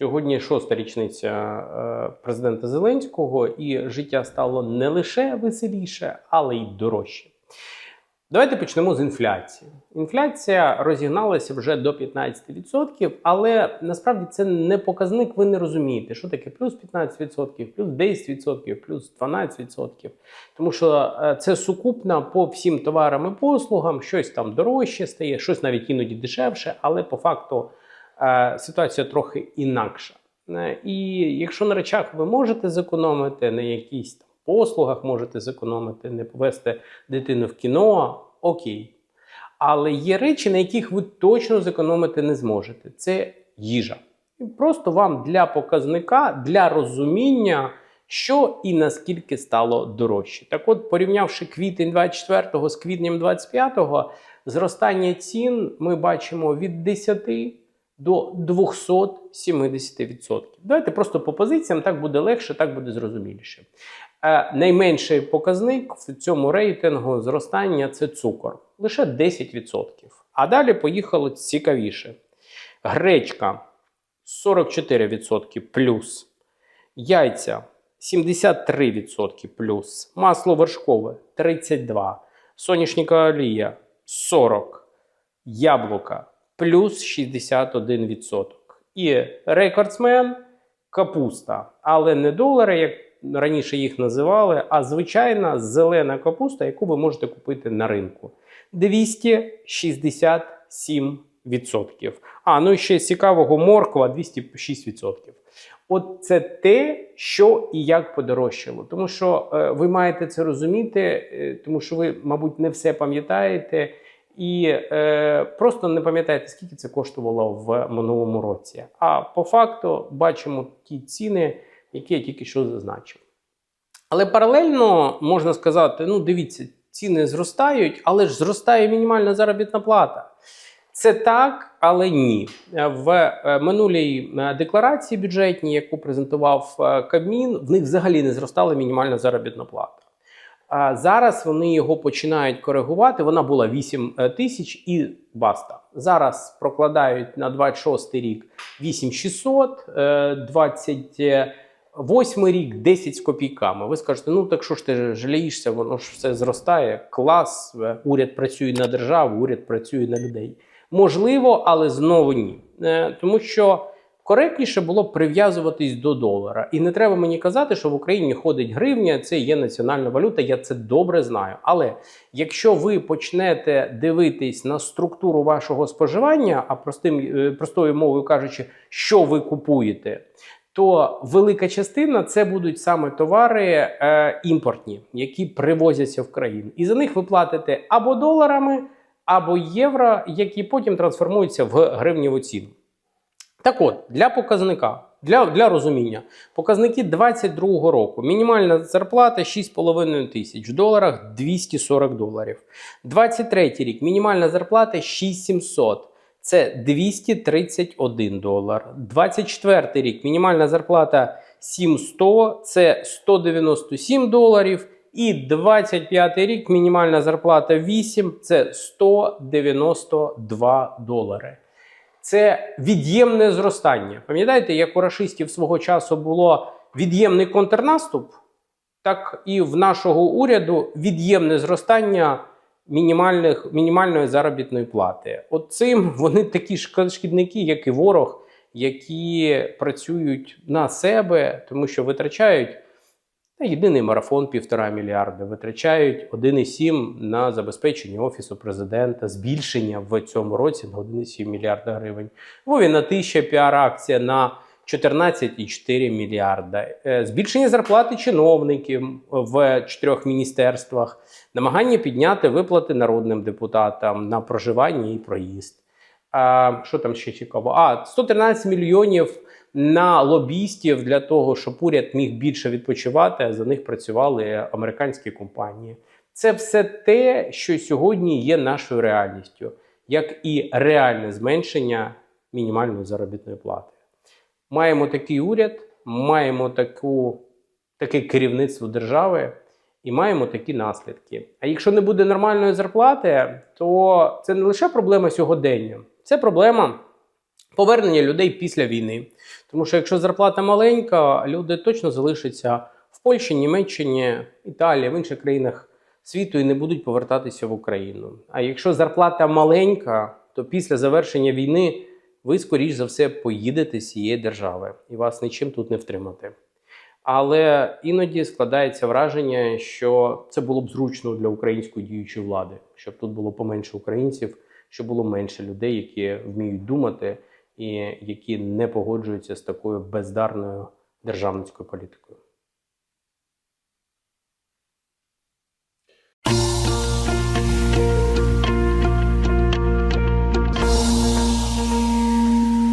Сьогодні шоста річниця е, президента Зеленського, і життя стало не лише веселіше, але й дорожче. Давайте почнемо з інфляції. Інфляція розігналася вже до 15%, але насправді це не показник, ви не розумієте, що таке плюс 15%, плюс 10%, плюс 12%. Тому що е, це сукупна по всім товарам і послугам, щось там дорожче стає, щось навіть іноді дешевше, але по факту ситуація трохи інакша. Е, І якщо на речах ви можете зекономити, на якісь там послугах можете зекономити, не повезти дитину в кіно, окей. Але є речі, на яких ви точно зекономити не зможете. Це їжа. Просто вам для показника, для розуміння, що і наскільки стало дорожче. Так от, порівнявши квітень 24 з квітнем 25-го, зростання цін ми бачимо від 10 до 270%. Давайте просто по позиціям, так буде легше, так буде зрозуміліше. Е, найменший показник в цьому рейтингу зростання це цукор лише 10%. А далі поїхало цікавіше. Гречка 44% плюс, яйця 73% плюс, масло вершкове 32%, соняшника олія 40%, яблука плюс 61%. І рекордсмен капуста, але не долари, як раніше їх називали, а звичайна зелена капуста, яку ви можете купити на ринку. 267%. А, ну і ще цікавого морква 206%. От це те, що і як подорожчало. Тому що е, ви маєте це розуміти, е, тому що ви, мабуть, не все пам'ятаєте. І е, просто не пам'ятаєте, скільки це коштувало в минулому році. А по факту бачимо ті ціни, які я тільки що зазначив. Але паралельно можна сказати: ну, дивіться, ціни зростають, але ж зростає мінімальна заробітна плата. Це так, але ні. В е, минулій е, декларації бюджетній, яку презентував е, Кабмін, в них взагалі не зростала мінімальна заробітна плата. Зараз вони його починають коригувати. Вона була 8 тисяч і баста. Зараз прокладають на 26 рік 8600, е, 28 рік 10 з копійками. Ви скажете, ну так що ж ти жалієшся, воно ж все зростає. Клас, е, уряд працює на державу, уряд працює на людей. Можливо, але знову ні. Е, Тому що коректніше було б прив'язуватись до долара. І не треба мені казати, що в Україні ходить гривня, це є національна валюта. Я це добре знаю. Але якщо ви почнете дивитись на структуру вашого споживання, а простим, е, простою мовою кажучи, що ви купуєте. То велика частина це будуть саме товари е, імпортні, які привозяться в країну, і за них ви платите або доларами, або євро, які потім трансформуються в гривневу ціну. Так от, для показника, для, для розуміння, показники 2022 року. Мінімальна зарплата 6,5 тисяч, в доларах 240 доларів. 23 рік мінімальна зарплата 6700. Це 231 долар. 24 рік мінімальна зарплата 7100, це 197 доларів. І 25 рік мінімальна зарплата 8, це 192 долари. Це від'ємне зростання. Пам'ятаєте, як у рашистів свого часу було від'ємний контрнаступ, так і в нашого уряду від'ємне зростання мінімальних, мінімальної заробітної плати. От цим вони такі шкідники, як і ворог, які працюють на себе, тому що витрачають єдиний марафон півтора мільярда, витрачають 1,7 на забезпечення офісу президента, збільшення в цьому році на 1,7 мільярда гривень. Вовіна тисяча піар-акція на 14,4 мільярда. Збільшення зарплати чиновників в чотирьох міністерствах, намагання підняти виплати народним депутатам на проживання і проїзд. А, що там ще цікаво? А 113 мільйонів на лобістів для того, щоб уряд міг більше відпочивати, за них працювали американські компанії. Це все те, що сьогодні є нашою реальністю, як і реальне зменшення мінімальної заробітної плати. Маємо такий уряд, маємо таку, таке керівництво держави і маємо такі наслідки. А якщо не буде нормальної зарплати, то це не лише проблема сьогодення, це проблема повернення людей після війни. Тому що якщо зарплата маленька, люди точно залишаться в Польщі, Німеччині, Італії, в інших країнах світу і не будуть повертатися в Україну. А якщо зарплата маленька, то після завершення війни ви, скоріш за все, поїдете з цієї держави і вас нічим тут не втримати. Але іноді складається враження, що це було б зручно для української діючої влади, щоб тут було поменше українців, щоб було менше людей, які вміють думати і які не погоджуються з такою бездарною державницькою політикою.